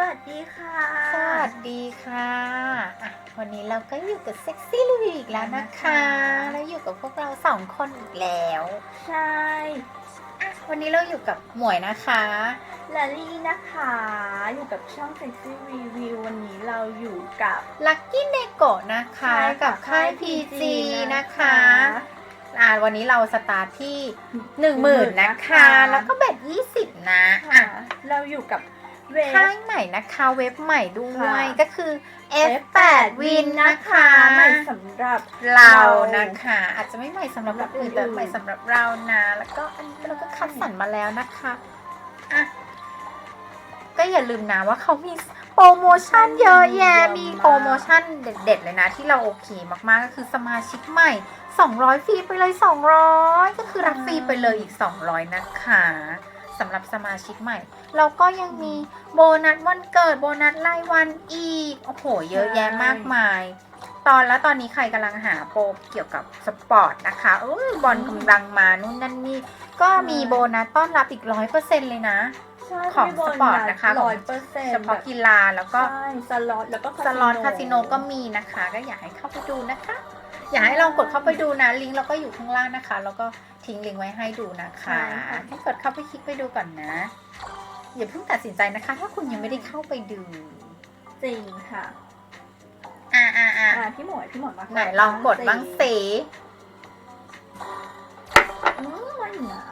วัสดีค่ะ สวัสดีค่ะอะ วันนี้เราก็อยู่กับเซ็กซี่รีวิวอีกแล้วนะคะ แล้วอยู่กับพวกเราสองคนอีกแล้ว ใช่อะวันนี้เราอยู่กับหมวยนะคะลาลี่นะคะ อยู่กับช่องเซ็กซี่รีวิววันนี้เราอยู่กับลักกี้เนโกะนะคะ กับค่าย PG นะคะอ่าวันนี้เราสตาร์ทที่หนึ่งหมื่นนะคะ แล้วก็แบบยี่สิบนะค่ะอะเราอยู่กับ เวค่ายใหม่นะคะ เว็บใหม่ด้วยค่ะ ก็คือ F8 Win นะคะใหม่สำหรับ เรานะคะ อาจจะไม่ใหม่สำหรับคนอื่นแต่ใหม่สำหรับเรานะแล้วก็อันนี้เราก็คัดสรรมาแล้วนะคะอะก็อย่าลืมนะว่าเขามีโปรโมชั่นเยอะแยะมีโปรโมชั่นเด็ดๆเลยนะ ที่เราโอเคมากๆก็คือสมาชิกใหม่ 200 ฟรีไปเลย 200 ก็คือรับฟรีไปเลยอีก 200 นะคะ สำหรับสมาชิกใหม่ เราก็ยังมีโบนัสวันเกิดโบนัสรายวันอีก โอ้โห เยอะแยะมากมาย ตอนแล้วตอนนี้ใครกำลังหาโปรเกี่ยวกับสปอร์ตนะคะเออบอลกำลังมานู่นนั่นนี่ ก็มีโบนัสต้อนรับอีกร้อยเปอร์เซ็นเลยนะใช่ของสปอร์ตนะคะของร้อยเปอร์เซ็นต์เฉพาะกีฬาแล้วก็ใช่สล็อตแล้วก็สล็อตคาสิโนก็มีนะคะ ก็อยากให้เข้าไปดูนะคะ อยากให้ลองกดเข้าไปดูนะลิงก์เราก็อยู่ข้างล่างนะคะ แล้วก็ทิ้งลิงก์ไว้ให้ดูนะคะให้กดเข้าไปคลิกไปดูก่อนนะ อย่าเพิ่งตัดสินใจนะคะ ถ้าคุณยังไม่ได้เข้าไปดู จริงค่ะ อ่าอ่าอ่าอ่าพี่หมวยพี่หมวยมาไหนลองกดบ้างสิ อืมมันหนา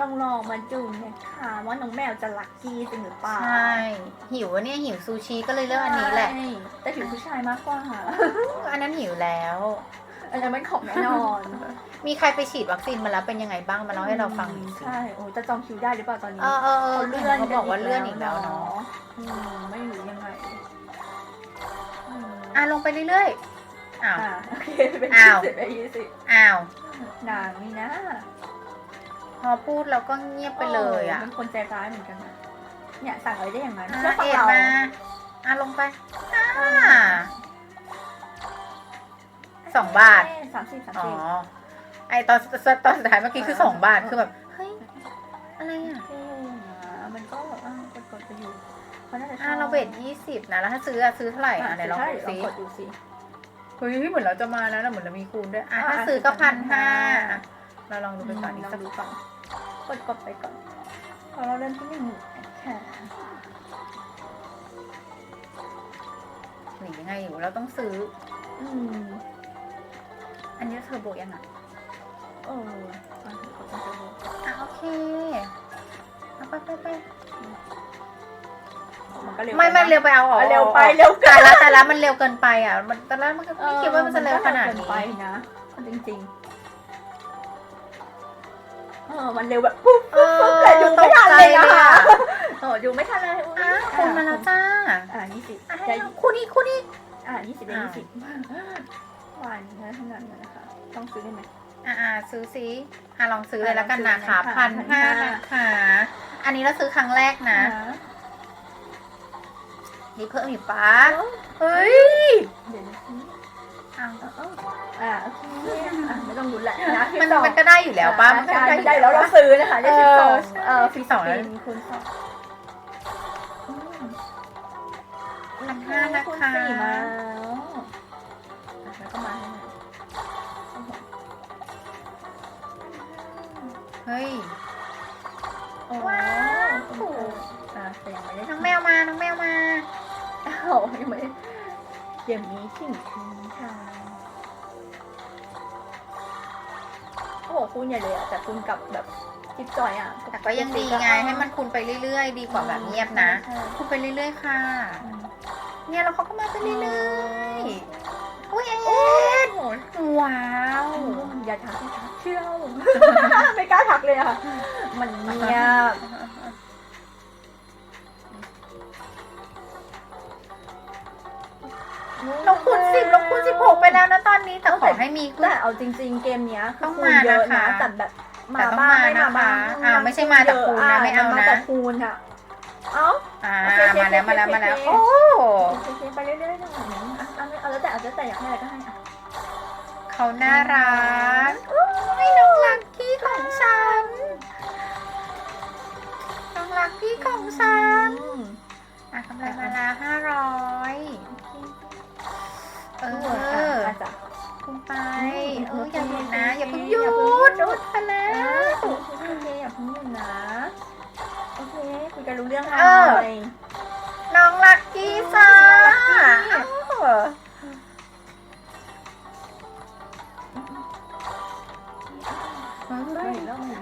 ลองลองมาดูเนี่ยค่ะว่าน้องแมวจะลักกี้จริงหรือเปล่าใช่หิวอะเนี่ยหิวซูชิก็เลยเลือกอันนี้แหละ ใช่แต่ผิวผู้ชายมากกว่าค่ะอันนั้นหิวแล้ว อันนั้นเป็นของแน่นอนมีใครไปฉีดวัคซีนมาแล้วเป็นยังไงบ้างมาเล่าให้เราฟังหน่อยสิใช่โอ้จะจองคิวได้หรือเปล่าตอนนี้เออเออเออเขาเลื่เลื่ออนนเขาบอกว่าเลื่อนอีกแล้วเนาะอืมไม่รู้ยังไงอืมอะลงไปเรื่อยๆอ้าว อ่าโอเคเป็นอ้าว ยี่สิบเป็นยี่สิบอ้าว นางนี่นะ พอพูดเราก็เงียบไปเลยอะเป็นคนใจร้ายเหมือนกันนะเนี่ยสั่งอะไรได้อย่างนั้นอะเชื่อฟังเอ็ดเรามาอะลงไปอ่าสองบาทสามสิบสามอ๋อสิบไอตอนตอนสุดท้ายเมื่อกี้คือสองบาทคือแบบเฮ้ยอะไรอะเท่นะมันก็แบบอะกดกดไปอยู่เขาน่าจะชอะอบเราเบทยี่สิบนะแล้วถ้าซื้ออะซื้อเท่าไหร่อะไหนลองใช่ดูลองซิกดดูสิ เฮ้ยเหมือนเราจะมาแล้วนะเหมือนเรามีคูณด้วยอะอะถ้าอะซื้อก็ซื้พัอนห้า1,500 เราลองดูไปก่อนอีกลอสังกดูก่อนกดกดไปก่อนพอเราเริ่มที่หนึ่งค่ะหรือยังไงอยู่เราต้องซื้อ อืม อันนี้เทอร์โบยังอะเอออะกดไปเลยอะโอเคเอาไปไปไปมันก็เร็วไม่ไม่เร็วไปเอาออกเร็วไปอาออกเร็วเกิแต่นละแต่ละมันเร็วเกินไปอะ มันแต่ละมันก็ไม่คิดว่ามันจะเร็วขนาดเกินี้ไปนะจริงๆ เออมันเร็วแบบปุ๊บเออแต่ดูไม่ทันเลยนะคะอะออดูไม่ทันเลยอุ๊ยอะคุณมาแล้วจ้าอ่ายี่สิบอะให้เราคู่นี้คู่นี้ อ่ายี่สิบเป็นยี่สิบหวานนะขนาดนั้นนะคะ ต้องซื้อได้ไหม อะอะซื้อซิอะลองซื้อเลยแล้วกันนะคะนะคะพันห้า1,500 นะคะอันนี้เราซื้อครั้งแรกนะ นี่เพิ่มอีกปะเฮ้ย เดี๋ยวนะ อ้าวเอาอ่าโอเคอะไม่ต้องลุ้นแหละนะมันที่สองมันก็ได้อยู่แล้วป้ามันก็ได้อยู่ได้แล้วเราซื้อนะคะได้สิบสองเออเออฟรีสองสปินคูณสองอืมพันห้านะคูณคะสี่มาแล้วอะแล้วก็มาให้หน่อยโอ้โหเฮ้ยโอ้ว้าวโอ้โหอะแต่ยังไม่ได้น้องแมวมาน้องแมวมา อ้าวยังไม่ได้เดี๋ยวนี้ขิงคืนค่ะ โอ้โหคูณใหญ่เลยอะแต่คูณกับแบบจิ๊บจอยอะแต่ก็ยังดีไงให้มันคูณไปเรื่อยๆ ดีกว่าแบบเงียบนะใช่คูณไปเรื่อยๆค่ะอืมเนี่ยแล้วเขาก็มาไปเรื่อยๆอุ้ยเอ็ดว้าวอย่าทักอย่าทักเชื่อไม่กล้าทักเลยอะมันเงียบ เราคูณสิบเราคูณสิบหกไปแล้วนะตอนนี้แต่ขอให้มีขึ้น แต่เอาจริง ๆ เกมเนี้ยคืต้องคูณมาเยอะนะคะนะแต่แบบแต่มาต้องบ้างมาไม่มานะคะบ้างอ่าไม่ใช่มาแต่คูณนะไม่เอานะ มาแต่คูณอะเอ้า อ่าโอเคโอเคมาแล้วมาแล้วโอเคมาแล้วโอเค โอ้โอเคไปเรื่อยๆนะอะเอาเอาแล้วแต่เอาแล้วแต่อยากให้อะไรก็ให้อะเขาน่ารักโอ้ยน้องลักกี้ของฉันลักกี้ของฉันอืมอะกำไรมาแล้วห้าร้อย เอเออออาจจะคุณไปอืมเอออย่าหยุดนะโอเคอย่าเพิ่งอหยุย่าเพิ่งหยุดดหยุดไปแล้อ่วโอเคโอเคอย่าเพิ่งหยุดนะโอเคคุยกันรู้เรื่องเอออะไรน้องลักกี้จ้าน้องลักกี้เออ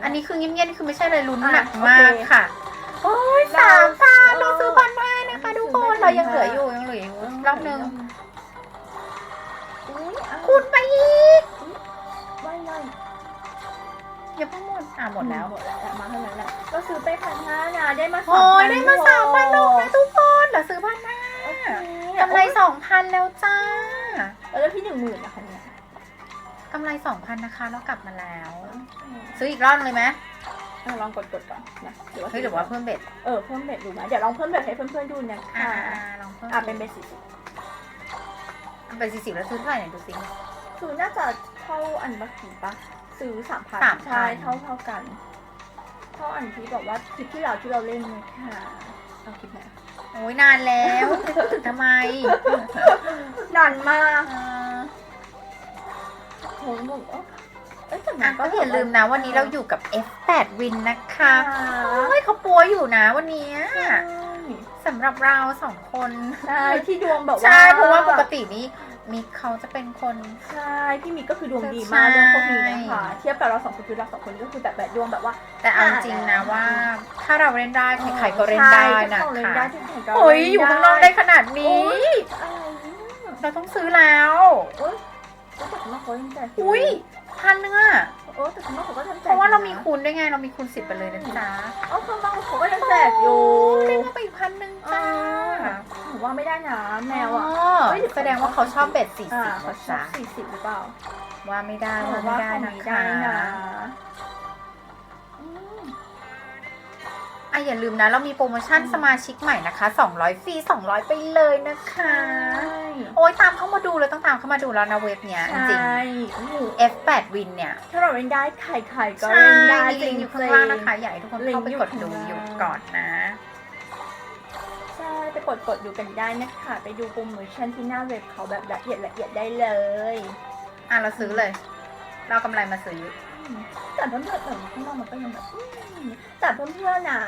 อันนี้คือเงียบๆนี่คือไม่ใช่เลยลุ้นหนักมากค่ะ โอ้ยสามพันเราซื้อพันได้นะคะทุกคน เรายังเหลืออยู่ยังเหลืออยู่รอบหนึง อุ๊ยอะคูณไปอีกไม่ไม่อย่าเพิ่งหมดอะหมดแล้วหมดแล้วมาเท่านั้นแหละก็ซื้อไปพันห้านะได้มาสามโอ้พัยได้มาสามพันนกนะทุกคนเดี๋ยวซื้อพันห้าโอเคกำไรสองพันแล้วจ้า แล้วพี่หนึ่งหมื่นนะคะเนี่ยกำไรสองพันนะคะแล้วกลับมาแล้ว ซื้ออีกรอบเลยไหมอะลองกดกดก่อนนะเฮ้ยหรือว่าเพิ่มเบ็ดเออเพิ่มเบ็ดดูไหมเดี๋ยวลองเพิ่มเบ็ดให้เพื่อนๆดูนะอ่าคะลองเพิ่มอะเป็นเบ็ดสี่สิบ เป็นสี่สิบแล้วซื้อเท่าไหร่เนี่ยดูสิคือน่าจะเท่าอันเมื่อกี้ปะซื้อสามพัน3,000 ใช่เท่าเท่ากัน เท่าอันที่บอกว่าคลิปที่เราที่เราเล่นนะคะเอาคลิปไหนโอ้ยนานแล้วจะพูดถึงทำไมนานมากเออโหบอกว่าเอ้ยแต่อะนก็อย่าลืมนะวันนี้เราอยู่กับ F8 Win นะคะ ค่ะ โอ้ยเขาปัวอยู่นะวันเนี้ย สำหรับเราสองคนใช่ที่ดวงแบบว่าใช่เพราะว่าปกตินี้มิกเขาจะเป็นคน ใช่พี่มิกก็คือดวงดีมากใช่เรื่องพวกนี้นะคะเทียบกับเราสองคนคือเราสองคนก็คือแบบแบบดวงแบบว่า แต่เอาจริงนะว่า ถ้าเราเล่นได้ใครๆก็เล่นได้นะใช่เล่นคะได้ที่ไหนก็โอ้ยอยู่ข้างนอกได้ขนาดนี้อะไรเนี่ยเราต้องซื้อแล้วโอ้ยแต่ข้างนอกเขายังแจกอุ้ยพันนึง อะโอ้แต่ข้างนอกเขาก็ยังแจกเพราะว่าเรามีคูณด้วยไงเรามีคูณสิบไปเลยนะจ๊ะเอ๋อข้างนอกเขาก็ยังแจกอยู่ได้มาไปอีกพันหนึ่งจ้าหนูว่าไม่ได้นะแมวอะเฮ้ยแสดงว่าเขาชอบเบ็ดสี่อ่าสิบเขานะชอบจ๊ะสี่สิบหรือเปล่าว่าไม่ได้หนูว่าว่าไม่ได้เขานะ อะอย่าลืมนะเรามีโปรโมชั่นสมาชิกใหม่นะคะ 200 ฟรี 200 ไปเลยนะคะใช่โอ้ยตามเข้ามาดูเลยต้องตามเข้ามาดูแล้วนะเว็บเนี้ยจริง ใช่โอ้โหๆ F8 Win เนี่ยถ้าเราเล่นได้ใครๆก็ใช่เล่นได้มีลิงก์อยู่ข้างล่างนะคะ อยากให้ทุกคนเข้าไปกดดูอยู่ก่อนนะ ใช่ไปกดกดๆดูกันได้นะคะ ไปดูโปรโมชั่นที่หน้าเว็บเขาแบบละเอียดละเอียดได้เลย อะเราซื้อเลย เรากำไรมาซื้ออืม แต่เพื่อนๆแต่ข้างนอกมันก็ยังแบบอืมแต่เพื่อนๆน่ะ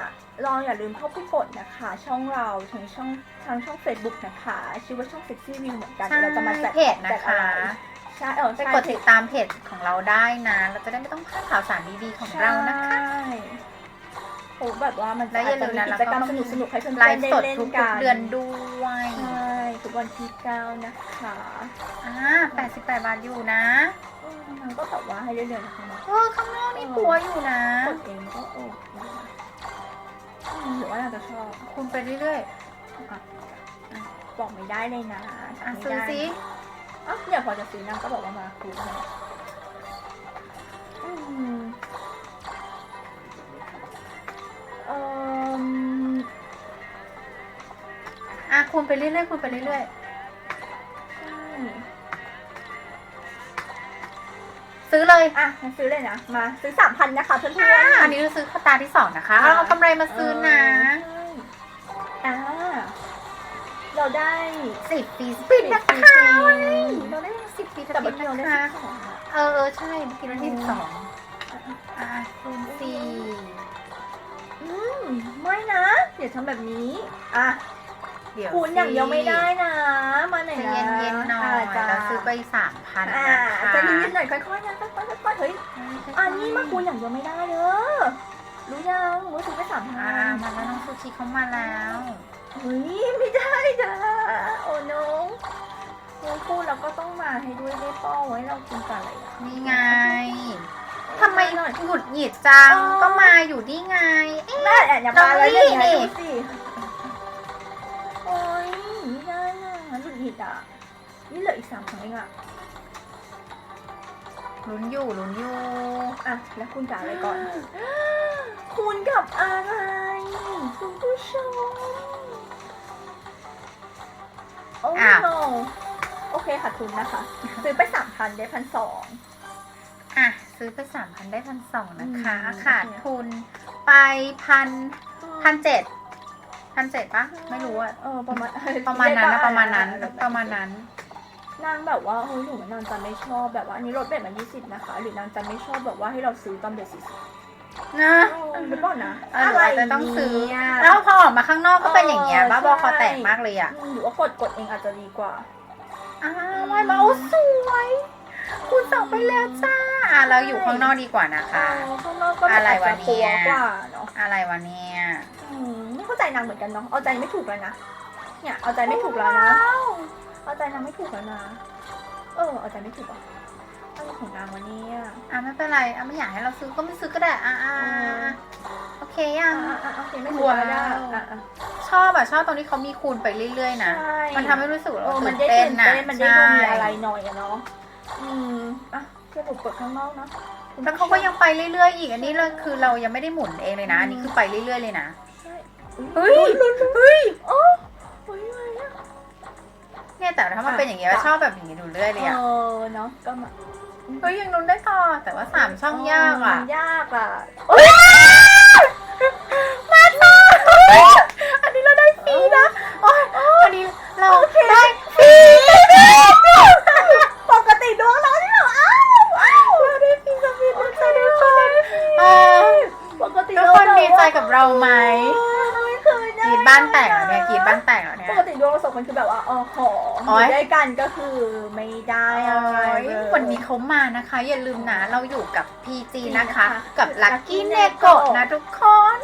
ลองอย่าลืมเข้าไปกดนะคะ ช่องเราทั้งช่องทางช่อง Facebook นะคะ ชื่อว่าช่อง Sexy View เหมือนกันใช่เดี๋ยวเราจะมาแจกเพจนะแจกอคะไรใช่เออไปใช่กดติดตามเพจของเราได้นะ เราจะได้ไม่ต้องพลาดข่าวสารดีๆของเรานะคะใช่โอ้แบบว่ามันและอย่าลืมนะจจะกิจกรรมเราก็สต้องนุกสนุกๆให้เพื่อนไลๆฟ์ได้สดเล่นทุกกันๆเดือนด้วยใช่ทุกวันที่เก้านะคะอ่า88บาทอยู่นะ เออมันก็แบบว่าให้เรื่อยๆนะคะเออข้างนอกนี่ปัวอยู่นะกดเองก็โอเคอืมหรือว่าน่าจะชอบคุณไปเรื่อยอะบอกไม่ได้เลยนะๆอะไม่ซื้อได้สิอะเนี่ยพอจะซื้อนางก็บอกว่ามาคูณให้อืมเอ่ออะคุณไปเรื่อยๆคุณไปเรื่อยใช่ ซื้อเลย อะงั้นซื้อเลยนะ มาซื้อสามพันนะคะเพื่อนอะๆอันนี้เราซื้อตาที่สองนะคะเอาเอากำไรมาซื้อนะใช่อ่า เราได้สิบปีสปินนะคะสิบปีเราได้สิบปีสแต่ปิเมื่อนกี้เราได้นะคะสิบสองอะเออเออใช่เมื่อกี้เราที่สิบสองอะคูณสี่อืมไม่นะอย่าทำแบบนี้ อะ เดี๋ยวคูณอย่างเดียวไม่ได้นะ อยจ้า เราซื้อไปสามพันอ่านะคะใจะนิดๆหน่อยค่อยๆนะค่อยๆค่อยๆเฮ้ยอันนี้มาคูณอย่างเดียวไม่ได้เด้อรู้ยังรู้ซื้อไปสามพัอ่านมาแล้วน้องซูชิเขามาแล้ว เฮ้ยไม่ได้จ้าโอ้น้องเราพูดเราก็ต้องมาให้ด้วยได้ป้อไว้เรากินกับอะไรอะนี่ไงทำไมหน่อย หงุดหงิดจัง อ๋อ ก็มาอยู่นี่ไงเอ๊ะ แม่แอบอย่ามาแล้วน้องลี่อย่างนี่นี้ดูสิโอ้ยไม่ได้นะหลุดหิดอะ นี่เหลืออีกสามครั้งเองอะลุ้นอยู่ลุ้นอยู่อะ แล้วคุณจะอะไรก่อน คุณกับอะไรคุณผู้ชม โอ้อะโนโอเคค่ะทุนนะคะ ซื้อไปสามพันได้พันสองอะ ซื้อไปสามพันได้พันสองนะคะอืมขาดทุนไปพันอืมพันเจ็ดพันเจ็ดปะไม่รู้อะเออประมาณประมาณนั้นนะประมาณนั้นเออประมาณนั้น นางแบบว่าเฮ้ยหนูนางจะไม่ชอบแบบว่าอันนี้ลดเบ็ดมา20นะคะ หรือนางจะไม่ชอบแบบว่าให้เราซื้อตอนเบ็ดสี่สิบนะหรือเปล่านะเออหรืออาจจะต้องซื้อเนี่ยแล้วพอออกมาข้างนอกก็เป็นอย่างเงี้ยเออบ้าบอคอใช่แตกมากเลยอะอืมหรือว่ากดกดเองอาจจะดีกว่าอ้าวไม่มาโอ้สวย คุณสั่งไปแล้วจ้าอะเราอยู่ข้างนอกดีกว่านะคะเออข้างนอกก็แบบอะไรอาจวะจะเนี่ปัวยกว่าเนาะอะไรวะเนี่ยอืมไม่เข้าใจนางเหมือนกันเนาะเอาใจไม่ถูกแล้วนะเนี่ยเอาใจไม่ถูกแล้วนะ เอาใจนางไม่ถูกแล้วนะ เออ เอาใจไม่ถูกอะอะไรของนางวะเนี่ยอะไม่เป็นไรอะไม่อยากให้เราซื้อก็ไม่ซื้อก็ได้อะอะเออโอเคยังอะอะโอเคไม่ถูกแล้วได้ว้าวอะอะ ชอบอะชอบตรงที่เขามีคูณไปเรื่อยๆนะ ใช่ มันทำให้รู้สึกว่าเอเราอมัตื่นนได้เต้นตื่นนะเต้นมันได้ดูมีใช่อะไรหน่อยอะเนาะ อืม อะเชื่อผมเปิดข้างนอกเนาะแล้วเขาก็ยังไปเรื่อยๆ อีกอันนี้เราคือเรายังไม่ได้หมุนเองเลยนะอันนี้คือไปเรื่อยๆเลยนะ ใช่เฮ้ยเฮ้ยโอ้ เนี่ยแต่ถ้ามันเป็นอย่างเงี้ยชอบแบบอย่างงี้ดูเรื่อยเลยอะเออเนาะก็มาเฮ้ยยังลุ้นได้ต่อแต่ว่าสามช่องยากอะมันยากอะ มาต่ออันนี้เราได้ฟรีนะโอ้ยอันนี้เราได้ฟรี ปกติดวงเราที่แบบอ้าวอ้าวเราได้ฟินสวิตนะจ๊ะทุกคน เออ ปกติ ทุกคนดีใจกับเราไหม ไม่เคยได้ กรีดบ้านแตกแล้วเนี่ยกรีดบ้านแตกแล้วเนี่ย ปกติดวงเราสองคนคือแบบว่าเออข อโอ๊ยอยู่ด้วยกันก็คือไม่ได้อะไรเลย วันนี้เขามานะคะ อย่าลืมนะเราอยู่กับ PG นะคะนะคะกับ Lucky n e g o นะทุกคน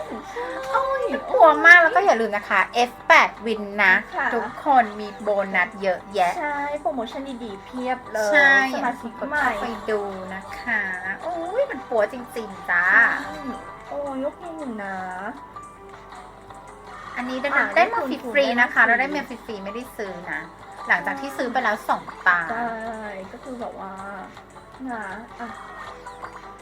โอ้ยหัวมากแล้วก็อย่าลืมนะคะ F8 Win นะ ค่ะ ทุกคนมีโบนัสเยอะแยะ ใช่โปรโมชั่นดีๆเพียบเลยใช่สมาชิกกดใหม่เข้าไปดูนะคะโอ้ยมันปัวจริงๆจ้าโอ้ยกให้หนึ่งนะ อันนี้ได้อ่าได้มาได้ฟคูณรีๆนะคะได้มาฟรี เราได้มาฟรีๆไม่ได้ซื้อนะ หลังจากที่ซื้อไปแล้วสองตา ใช่ก็คือแบบว่านะอะ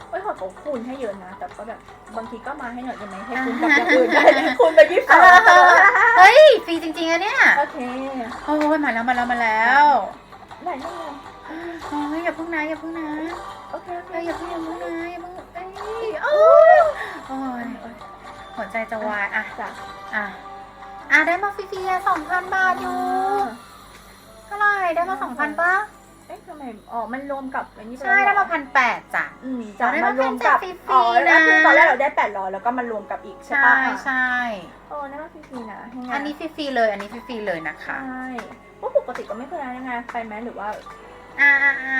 เอ้ยขอเขาคูณให้เยอะนะ แต่ก็แบบบางทีก็มาให้หน่อยได้ไหมให้คูณกับอย่างอื่นได้คูณไปยี่สิบสองเฮ้ยฟรีจริงๆอะเนี่ย โอเคโอ้ยมาแล้วมาแล้วมาแล้วไหนนี่ไงโอ้ยอย่าเพิ่งนะอย่าเพิ่งนะโอเคโอเคเอ้ยอย่าเพิ่งอย่าเพิ่งนะอย่าเพิ่งเอ้ยโอ้ยโอ้ยหัวใจจะวายอะจ้ะอะอะได้มาฟรีๆสองพันบาทอยู่ เท่าไหร่ได้มาสองพันปะเอ๊ะทำไมอ๋อมันรวมกับอันนี้ปใช่ได้แล้วเหรมาอพันแปดจ้ะ อืมจ้ะได้มัมานรวมกับเป็นฟรีๆอ๋อแล้วคือนะ ตอนแรกเราได้แปดร้อยแล้วก็มันรวมกับอีกใช่ใช่ปะใช่โอ้นั่นก็ฟรีๆนะยังไงอันนี้ฟรีๆเลย อันนี้ฟรีๆเลยนะคะ ใช่ว่าปกติก็ไม่เคยนะยังไงไปไหมหรือว่า อ่าอ่าอ่า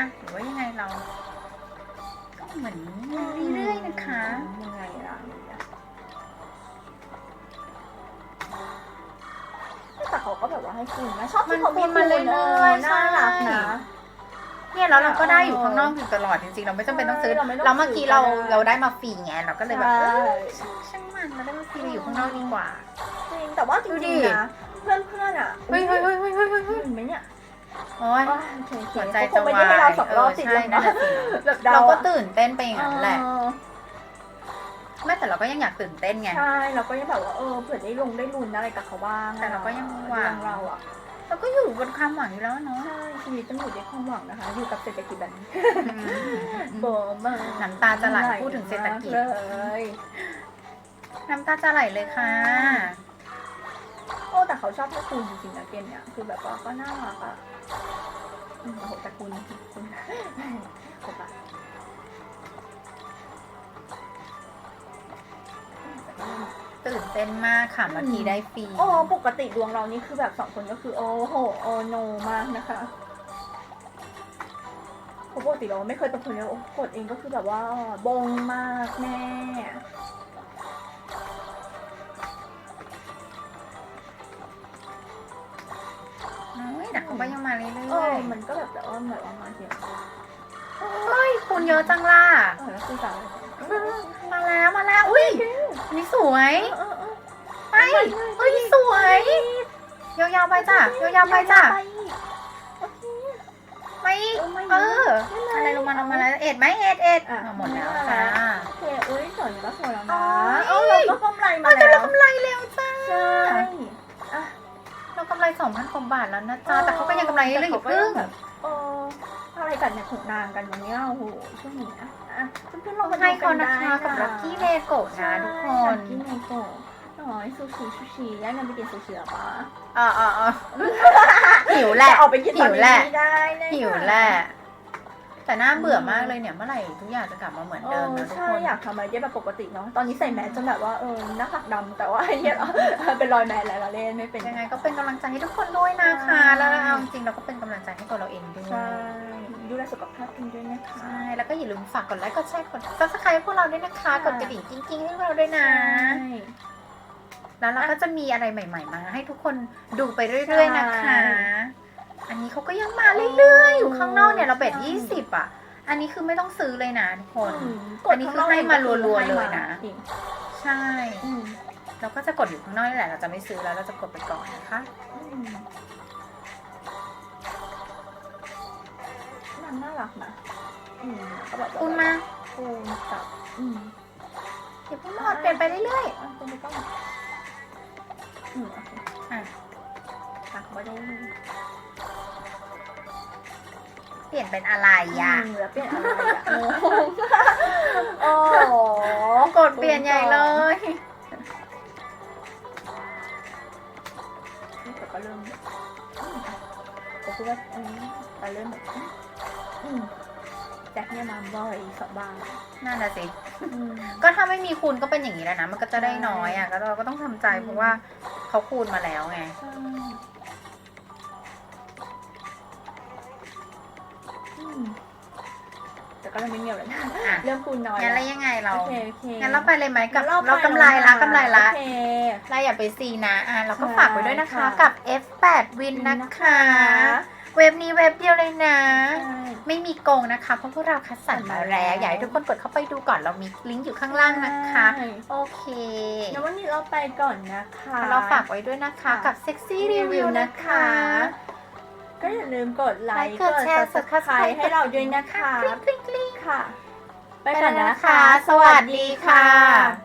ให้คุณนะชอบที่เขามีมันคูณมาเรื่อยๆน่ารักใช่นะ เนี่ยแล้วเราก็ได้อยู่ข้างนอกอยู่ตลอดจริงๆ เราไม่จำเป็นต้องซื้อใช่เราไม่ต้องแล้วเมื่อกี้เราซื้อก็ได้เราได้มาฟรีไงเราก็เลยแบบใช่ เออช่างมันเราได้มาฟรีเราอยู่ข้างนอกดีกว่า จริงแต่ว่าจดูดิริงๆนะเพื่อนเพื่อนๆอะเฮ้ยเฮ้ยเฮ้ยเฮ้ยเฮ้ยเฮ้ยเฮ้ยเห็นไหมเนี่ยโอ้ยอ้าวโอเคโอเคหัวใจเขาคจะงไม่วาได้ให้เรายสองเอรอบอติดใช่เลยนั่นเนาะแหละสิแบบเราเราก็อะตื่นเต้นไปอย่างนั้นแหละ เออ ไม่แต่เราก็ยังอยากตื่นเต้นไง ใช่เราก็ยังแบบว่าเออเผื่อได้ลงได้ลุ้นอะไรกับเขาบ้างแต่เราก็ยังหวัง เรื่องเราอะเราก็อยู่บนความหวังอยู่แล้วเนาะใช่ชีวิตต้องอยู่ด้วยความหวังนะคะ อยู่กับเศรษฐกิจแบบนี้อืมโบมากน้ำตาจะไหลพูดถึงเศรษฐกิจเลยน้ำตาจะไหลเลยค่ะโอ้แต่เขาชอบให้คุณจริงๆนะเกมเนี่ยคือแบบว่าก็น่ารักอะอืมโอ้โหแต่คุณคุณโอ้ปะแเต้นมากค่ะเมื่อกี้ได้ฟรี โอ้ปกติดวงเรานี่คือแบบสองคนก็คือ โอ้โหโอโนมากนะคะเพราะปกติเราไม่เคยเป็นคนเดียวกดเองก็คือแบบว่าบงมากแน่เฮ้ยแต่เขาก็ยังมาเรื่เอออยมันก็แบบแต่ว่าแบบว่ามาเทียมๆเฮ้ยคุณเยอะจังล่ะเออแล้วคือสาวมาแล้วมาแล้ว อุ้ยอันนี้สวย เออ เออไปเฮ้ยสวยยาวๆไปจ้ะยาวๆไปจ้ะโอเคไปอีกเอออะไรลงมาลงมาแล้วเอ็ดไหมเอ็ดเอ็ดอะหมดแล้วจ้าโอเคอุ้ยสวยก็สวยแล้วโอ้นะยเออเราก็กำไรมาเอาแต่แล้เราวกำไรเร็วจ้าใช่อะเรากำไรสองพันกว่าบาทแล้วนะจ้าแต่เขาก็ยังกำไรเรื่อยๆอยู่เพิ่งแบบเอออะไรกันเนี่ยของนางกันวันเนี้ยโอ้โหช่วงนี้นะอะเพื่อนๆลองมาดูให้กัเขานนะได้คะกับลักกี้เลโกะนะทุกคนลักกี้เนโกะ น้อ๋อซูชิซูชิย้ายเงินไปกินซูชิหรอปะออเออเอหิวแหละจออกไปกินตอนหิวแหนี้ละไม่ได้นะหิวแหละแต่น่าเบื่อมากเลยเนี่ยเมื่อไหร่ทุกอย่างจะกลับมาเหมือนเอเดิมอนะทุกใช่คนอยากทำอะไรได้แบบปกติเนาะตอนนี้ใส่แมสจนแบบว่าเออหน้าผากดำแต่ว่าไอ้เนี่ยเป็นรอยแมสแล้วเราเล่นไม่เป็น ยังไงก็เป็นกำลังใจให้ทุกคนด้วยนะคะใช่ แล้วเอาจริงๆเราก็เป็นกำลังใจให้ตัวเราเองด้วยใช่ดูแลสุขภาพกันด้วยนะคะ ใช่แล้วก็อย่าลืมฝากกดไลค์กดแชร์กดซับสไครต์พวกเราด้วยนะคะค่ะกดกระดิ่งกิ้งๆให้พวกเราด้วยนะ ใช่ แล้วเราก็จะมีอะไรใหม่ ๆ มา ให้ทุกคนดูไปเรื่อย ๆ นะคะใช่อันนี้เขาก็ยังมาเรื่อยๆ อยู่ข้างนอกเนี่ยเราเบ็ดใช่ยี่สิบอะ อันนี้คือไม่ต้องซื้อเลยนะทุกคนอืมอันนี้คือให้มารัวๆเลยนะจริงใช่อืมเราก็จะกดอยู่ข้างนอกนี่แหละ เราจะไม่ซื้อแล้วเราจะกดไปก่อนนะคะอืมมันน่ารักนะอืมเขาบอกว่าคุณมาคูณกับอืมเดี๋ยวพูดหมดเปลี่ยนไปเรื่อยอะเป็นไปต้องอืมโอเคๆ อะตักมาได้เปลี่ยนเป็นอะไรอะอืมแล้วเปลี่ยนอะไรอะงงโอ้โหกดเปลี่ยนใหญ่เลยนี่แต่ก็เริ่มอืมผมคิดว่าอันนี้แต่เริ่มแบบอืมอืมแจ็คเนี่ยมาบ่อยสองบางนั่นแหละสิอืม ก็ถ้าไม่มีคูณก็เป็นอย่างนี้แล้วนะ มันก็จะได้น้อยอะก็เราก็ต้องทำใจอืมเพราะว่าเขาคูณมาแล้วไงใช่อืมแต่ก็เริ่มไม่เงียบแล้วนะอะเริ่มคูณน้อยงั้นแล้แล้ววยังไงเราโอเคโอเคงั้นเราไปเลยไหมกับงั้นเราไปกำไรละแวกำไรละโอเคเราอย่าไปซีนะอะเราก็ใช่ฝากไว้ด้วยนะคะค่ะกับ F8 Win นะคะ เว็บนี้เว็บเดียวเลยนะใช่ไม่มีโกงนะคะเพราะพวกเราคัดสรรมาแล้วอยากให้ทุกคนกดเข้าไปดูก่อนเรามีลิงก์อยู่ข้างล่างนะคะ ใช่ โอเคงั้นวันนี้เราไปก่อนนะคะ เราฝากไว้ด้วยนะคะค่ะ กับ Sexy Review นะคะ ก็อย่าลืมกดไลค์ไลค์กดแชร์ subscribe ให้เราด้วยนะคะ กริ๊งกริ๊งกริ๊ง ค่ะ ไปไปก่อนแล้วนะนะคะคะ สวัสดีค่ะ